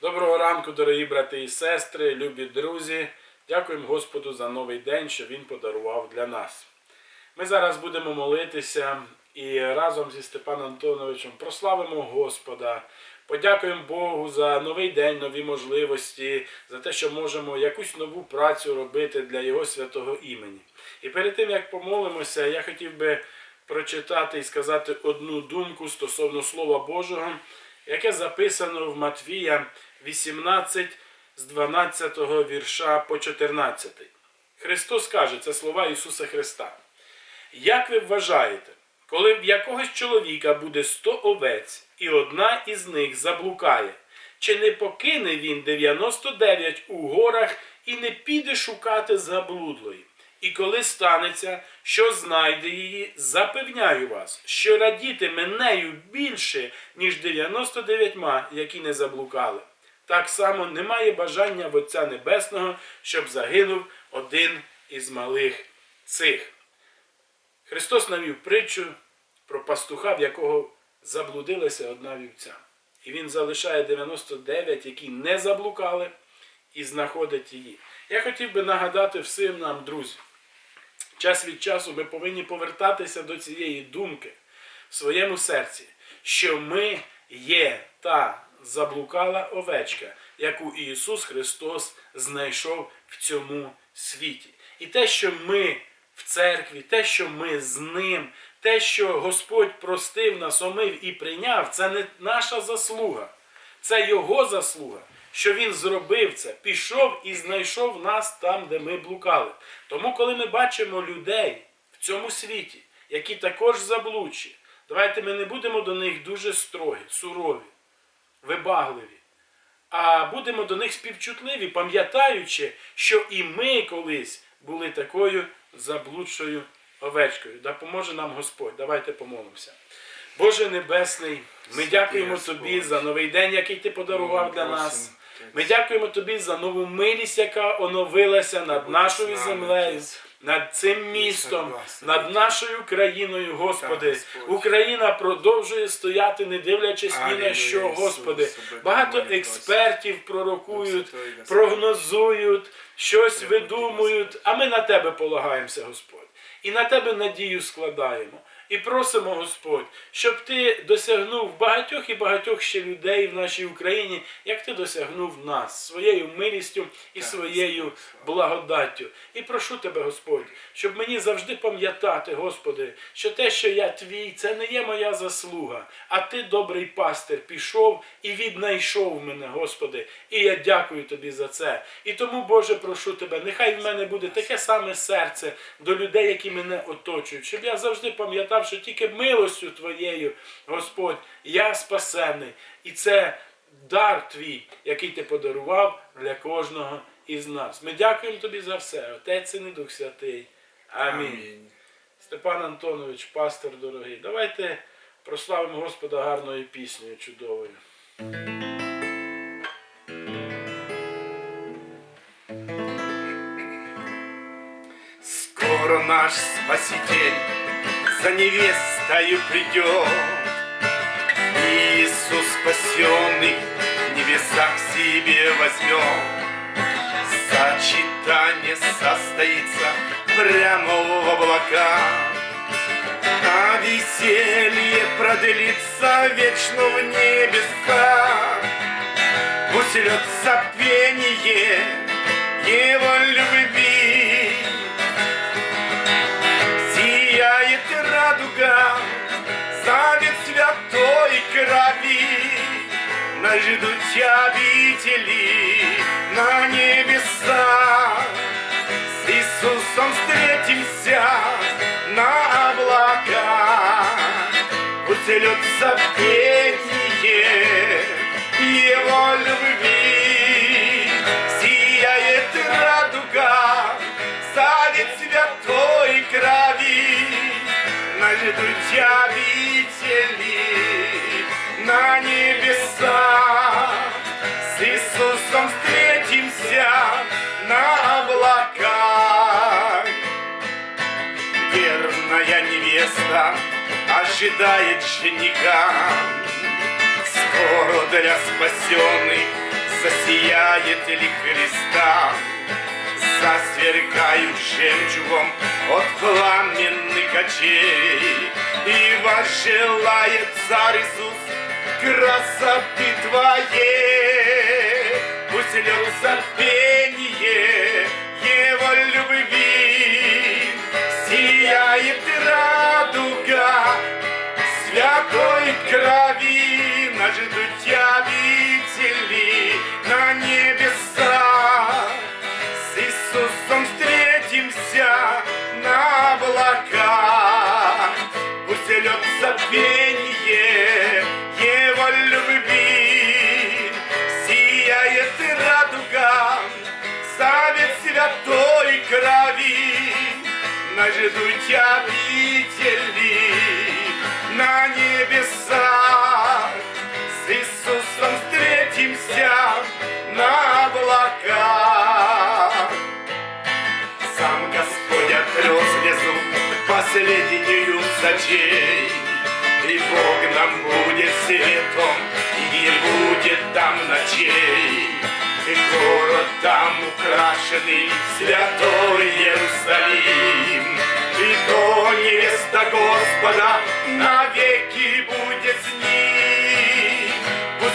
Доброго ранку, дорогі брати і сестри, любі друзі. Дякуємо Господу за новий день, що Він подарував для нас. Ми зараз будемо молитися і разом зі Степаном Антоновичем прославимо Господа. Подякуємо Богу за новий день, нові можливості, за те, що можемо якусь нову працю робити для Його святого імені. І перед тим як помолимося, я хотів би прочитати і сказати одну думку стосовно Слова Божого, яке записано в Матвія 18 з 12 вірша по 14. Христос каже, це слова Ісуса Христа. Як ви вважаєте, коли в якогось чоловіка буде 100 овець, і одна із них заблукає, чи не покине він 99 у горах і не піде шукати заблудлої? І коли станеться, що знайде її, запевняю вас, що радітиме нею більше, ніж 99, які не заблукали. Так само немає бажання в Отця Небесного, щоб загинув один із малих цих. Христос навів притчу про пастуха, в якого заблудилася одна вівця. І він залишає 99, які не заблукали, і знаходить її. Я хотів би нагадати всім нам, друзі, час від часу ми повинні повертатися до цієї думки в своєму серці, що ми є та заблукала овечка, яку Ісус Христос знайшов в цьому світі. І те, що ми в церкві, те, що ми з ним, те, що Господь простив нас, омив і прийняв, це не наша заслуга, це Його заслуга, що Він зробив це, пішов і знайшов нас там, де ми блукали. Тому, коли ми бачимо людей в цьому світі, які також заблудші, давайте ми не будемо до них дуже строгі, сурові, вибагливі а будемо до них співчутливі, пам'ятаючи, що і ми колись були такою заблудшою овечкою. Допоможе нам Господь. Давайте помолимося. Боже Небесний, ми дякуємо Тобі за новий день, який Ти подарував для нас. Ми дякуємо Тобі за нову милість, яка оновилася над нашою землею, над цим містом, над нашою країною, Господи. Україна продовжує стояти, не дивлячись ні на що, Господи. Багато експертів пророкують, прогнозують, щось видумують, а ми на Тебе полагаємося, Господь. І на Тебе надію складаємо. І просимо, Господь, щоб Ти досягнув багатьох і багатьох ще людей в нашій Україні, як Ти досягнув нас своєю милістю і своєю благодаттю. І прошу Тебе, Господь, щоб мені завжди пам'ятати, Господи, що те, що я твій, це не є моя заслуга, а Ти, добрий пастир, пішов і віднайшов мене, Господи. І я дякую Тобі за це. І тому, Боже, прошу Тебе, нехай в мене буде таке саме серце до людей, які мене оточують, щоб я завжди пам'ятав, що тільки милостю Твоєю, Господь, я спасений. І це дар Твій, який Ти подарував для кожного із нас. Ми дякуємо Тобі за все, Отець і Дух Святий. Амінь. Степан Антонович, пастор дорогий, давайте прославимо Господа гарною піснею чудовою. Скоро наш Спаситель за невестою придет. Иисус спасенный в небесах к себе возьмет. Сочетание состоится прямо в облаках. А веселье продлится вечно в небесах. Пусть льется пение Ждут обители на небесах. С Иисусом встретимся на облаках. Пусть льется пение ожидает жениха. Скоро для спасенных сияет ли Христа, Засверкают жемчугом от пламенных очей, И возжелает Царь Иисус красоты Твоей. Пусть льется пение Его любви, крови нас ждут обители на небесах. С Иисусом встретимся на облаках. Пусть льется пение Его любви, сияет радуга Завет святой крови нас ждут обители на небесах. С Иисусом встретимся на облаках. Сам Господь отрел слезу последнюю сочей, И Бог нам будет светом, и не будет там ночей. И город там украшенный, святой Иерусалим. И то невеста Господа навеки будет.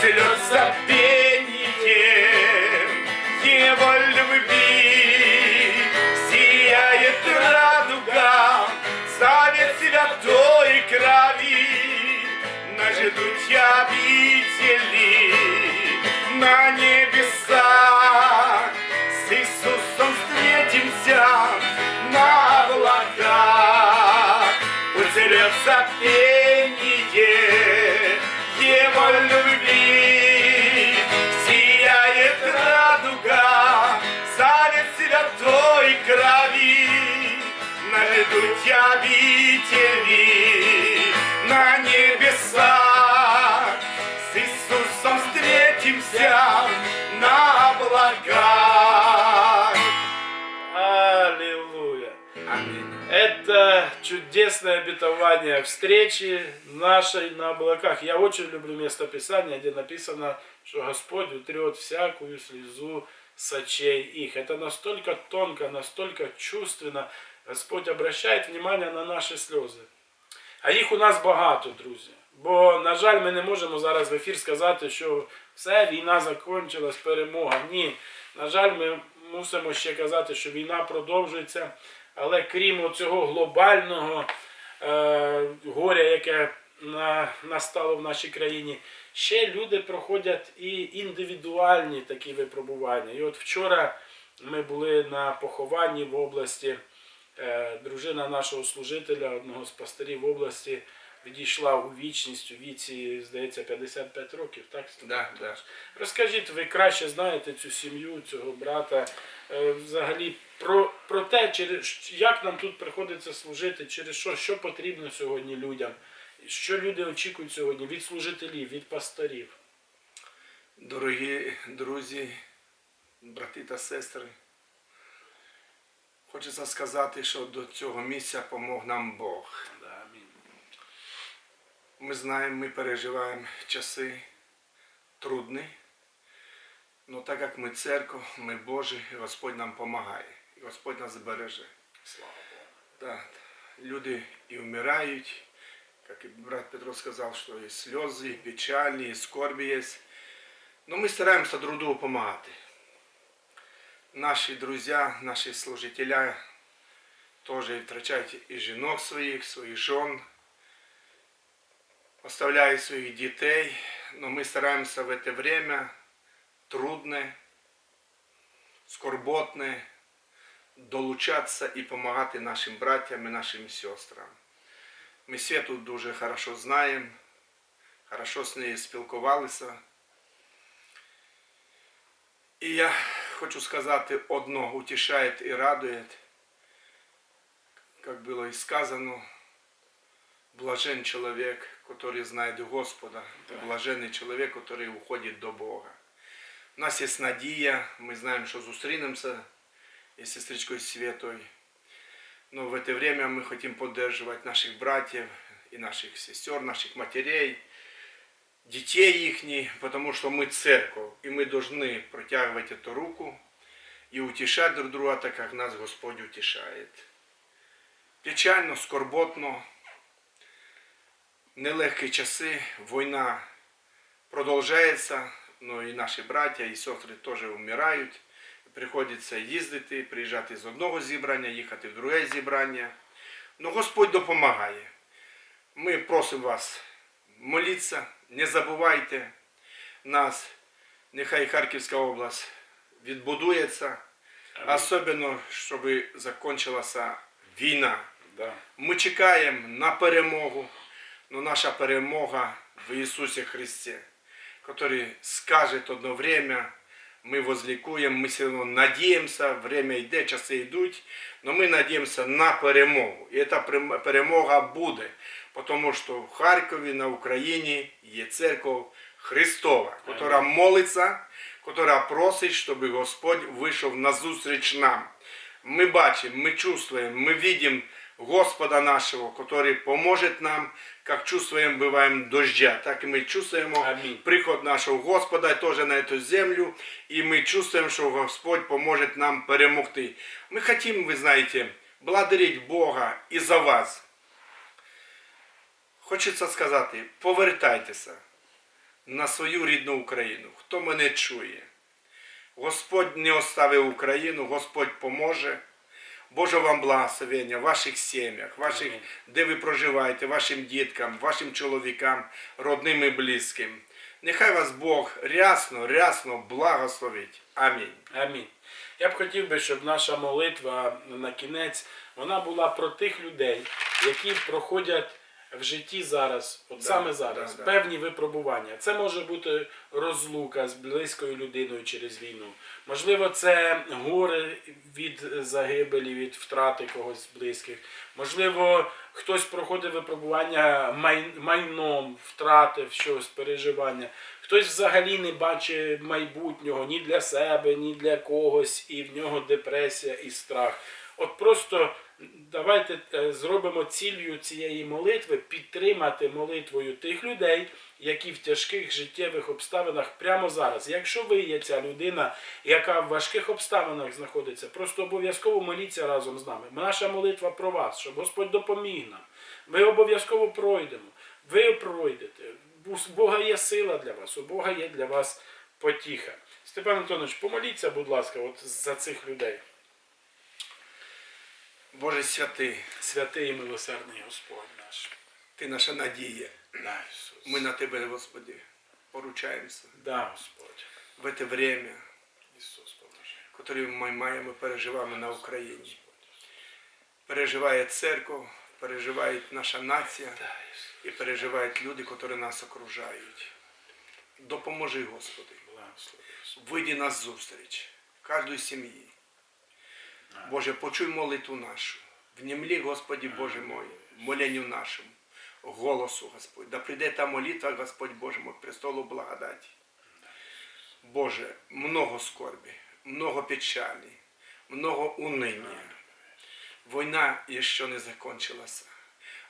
Льется пение Его любви, сияет радуга, завет святой крови, нас ждут обители на небесах. С Иисусом встретимся на облаках. Пусть пение Его любви, святой крови, нас ждут обители на небесах. С Иисусом встретимся на облаках. Аллилуйя! Аминь. Это чудесное обетование встречи нашей на облаках. Я очень люблю место Писания, где написано, что Господь утрет всякую слезу с очей их. Это настолько тонко, настолько чувственно. Господь обращає внимание на наші сльози. А їх у нас багато, друзі. Бо, на жаль, ми не можемо зараз в ефір сказати, що все, війна закінчилась, перемога. Ні. На жаль, ми мусимо ще казати, що війна продовжується. Але крім цього глобального е, горя, яке на, настало в нашій країні, ще люди проходять і індивідуальні такі випробування. І от вчора ми були на похованні в області. Е, дружина нашого служителя, одного з пастирів області, відійшла у вічність у віці, здається, 55 років. Так, Степан Да, Розкажіть, ви краще знаєте цю сім'ю, цього брата, е, взагалі про, про те, через як нам тут приходиться служити, через що, що потрібно сьогодні людям, що люди очікують сьогодні від служителів, від пасторів. Дорогі друзі, брати та сестри, хочеться сказати, що до цього місця помог нам Бог. Ми знаємо, ми переживаємо часи трудні, але так як ми церква, ми Божі, і Господь нам допомагає, і Господь нас береже. Слава Богу. Да. Люди и умирают, как и брат Петро сказал, что и слезы, и печали, и скорби есть. Но мы стараемся друг другу помогать. Наши друзья, наши служителя тоже втрачают и женок своих, своих жен, оставляют своих детей. Но мы стараемся в это время трудное, скорботное, долучатися і допомагати нашим братям і нашим сестрам. Ми Святу дуже хорошо знаємо, хорошо з нею спілкувалися. І я хочу сказати одно, утішає і радує, як було і сказано, блажен чоловік, який знає Господа, блаженний чоловік, який уходить до Бога. У нас є надія, ми знаємо, що зустрінемося и сестричкой Светой. Но в это время мы хотим поддерживать наших братьев и наших сестер, наших матерей, детей їхніх, тому що ми церковь, і ми повинні протягувати цю руку і утішати друг друга, так як нас Господь утішає. Печально, скорботно, нелегкі часи, війна продовжується, ну і наші браття і сестри теж вмирають. Приходиться їздити, приїжджати з одного зібрання, їхати в друге зібрання. Ну Господь допомагає. Ми просимо вас молитися, не забувайте нас. Нехай Харківська область відбудується, особливо, щоб закінчилася війна. Да. Ми чекаємо на перемогу, но наша перемога в Ісусі Христі, який скаже одно время, ми возлікуємо, ми все одно надіємося, время йде, часи йдуть, але ми надіємося на перемогу. І ця прем- перемога буде, тому що в Харкові, на Україні є церква Христова, яка молиться, яка просить, щоб Господь вийшов на зустріч нам. Мы бачим, мы чувствуем, мы видим Господа нашего, который поможет нам, как чувствуем, бываем дождя, так и мы чувствуем Аминь. приход нашего Господа тоже на эту землю, и мы чувствуем, что Господь поможет нам перемогти. Мы хотим, вы знаете, благодарить Бога и за вас. Хочеться сказати, повертайтеся на свою рідну Україну, хто мене чує. Господь не оставив Україну, Господь поможе. Боже вам благословення в ваших сім'ях, ваших, де ви проживаєте, вашим діткам, вашим чоловікам, родним і близьким. Нехай вас Бог рясно, рясно благословить. Амінь. Амінь. Я б хотів би, щоб наша молитва на кінець вона була про тих людей, які проходять в житті зараз, от Да, саме зараз, да, да. певні випробування. Це може бути розлука з близькою людиною через війну. Можливо, це горе від загибелі, від втрати когось з близьких. Можливо, хтось проходить випробування май- майном, втратив щось, переживання. Хтось взагалі не бачить майбутнього ні для себе, ні для когось, і в нього депресія і страх. От просто давайте е, зробимо ціллю цієї молитви підтримати молитвою тих людей, які в тяжких життєвих обставинах прямо зараз. Якщо ви є ця людина, яка в важких обставинах знаходиться, просто обов'язково моліться разом з нами. Наша молитва про вас, щоб Господь допоміг нам. Ми обов'язково пройдемо. Ви пройдете. У Бога є сила для вас, у Бога є для вас потіха. Степан Антонович, помоліться, будь ласка, от за цих людей. Боже святий, Святий і милосердний Господь наш. Ти наша надія. Да, Ісус. Ми на Тебе, Господи, поручаємося Да, Господь. в це время, Ісус поможи. яке ми маємо переживаємо на Україні. Переживає церква, переживає наша нація. І переживають люди, які нас окружають. Допоможи, Господи. Вийди нас зустріч, кожної сім'ї. Боже, почуй молитву нашу. Внімлі, Господі Боже мой, моленню нашому, голосу, Господь. Да прийде та молитва, Господь Боже мой, престолу благодаті. Боже, много скорби, много печалі, много уныния. Війна ще не закончилася.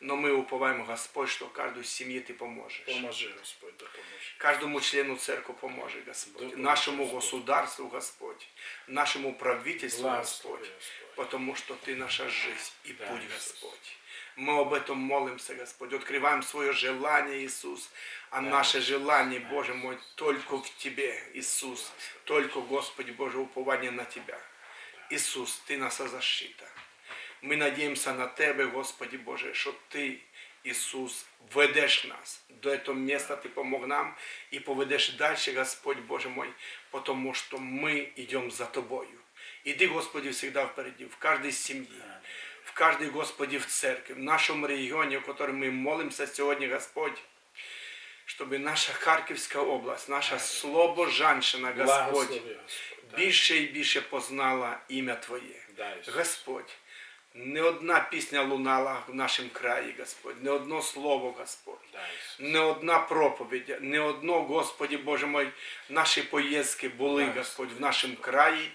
Но ми уповаємо, Господь, що кожній сім'ї Ти поможеш. Поможи, Господь, допоможи. Каждому члену церкви поможе, Господь. Допоможи, Нашему Господь. государству, Господь. Нашему правительству, Благослови, Господь. Господь. Потому что Ты наша жизнь и Да, путь, Иисус. Господь. Мы об этом молимся, Господь. Открываем свое желание, Иисус. А наше желание, Боже мой, только в Тебе, Иисус. Только, Господи Боже, упование на Тебя. Ісус, Ти наша защита. Ми надіємося на Тебе, Господи Боже, що Ти, Ісус, ведеш нас до цього місця, Ти помог нам і поведеш далі, Господь Боже мой, тому що ми йдемо за Тобою. Іди, Господи, завжди впереді, в кожній сім'ї, в кожній, Господи, в церкві, в нашому регіоні, в якому ми молимося сьогодні, Господь, щоб наша Харківська область, наша Слобожанщина, Господь, більше і більше познала ім'я Твоє. Господь, не одна пісня лунала в нашому краї, Господь, не одно слово, Господь, не одна проповідь, не одно, Господі Боже мой, наші поїздки були, Господь, в нашому краї.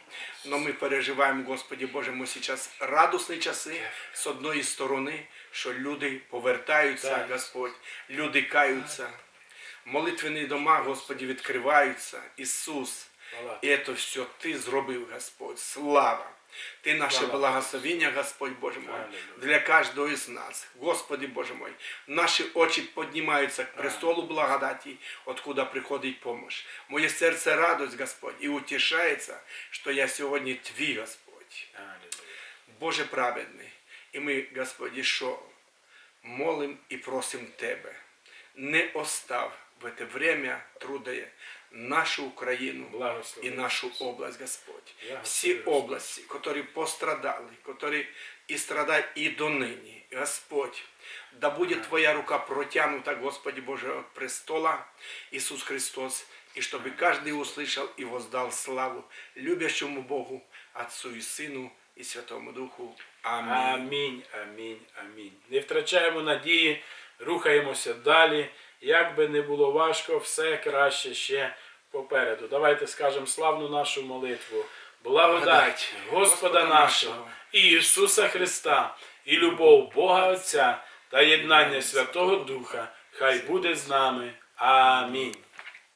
Но ми переживаємо, Господі Боже мой, зараз радісні часи з одної сторони, що люди повертаються, Господь, люди каються. молитвені дома, Господи, відкриваються. Ісус, і це все Ти зробив, Господь. Слава! Ти наше Слава. благословення, Господь Боже мой, для кожного із нас. Господи Боже мой, наші очі піднімаються к престолу благодаті, откуда приходить помощь. Моє серце радость, Господь, і утішається, що я сьогодні Твій, Господь. Боже праведний, і ми, Господі, що? Молим і просим Тебе, не остав в це время трудає нашу Україну і нашу область, Господь. Всі області, які пострадали, які і страдають і донині, Господь, да буде Твоя рука протянута, Господи Боже, от престола, Ісус Христос, і щоб кожен услышав і воздав славу любящому Богу, Отцу і Сину і Святому Духу. Амінь. Амінь, амінь, амінь. Не втрачаємо надії, рухаємося далі. Як би не було важко, все краще ще попереду. Давайте скажемо славну нашу молитву. Благодать Господа нашого нашого і Ісуса Христа, і любов Бога Отця та єднання Святого Духа, хай буде з нами. Амінь.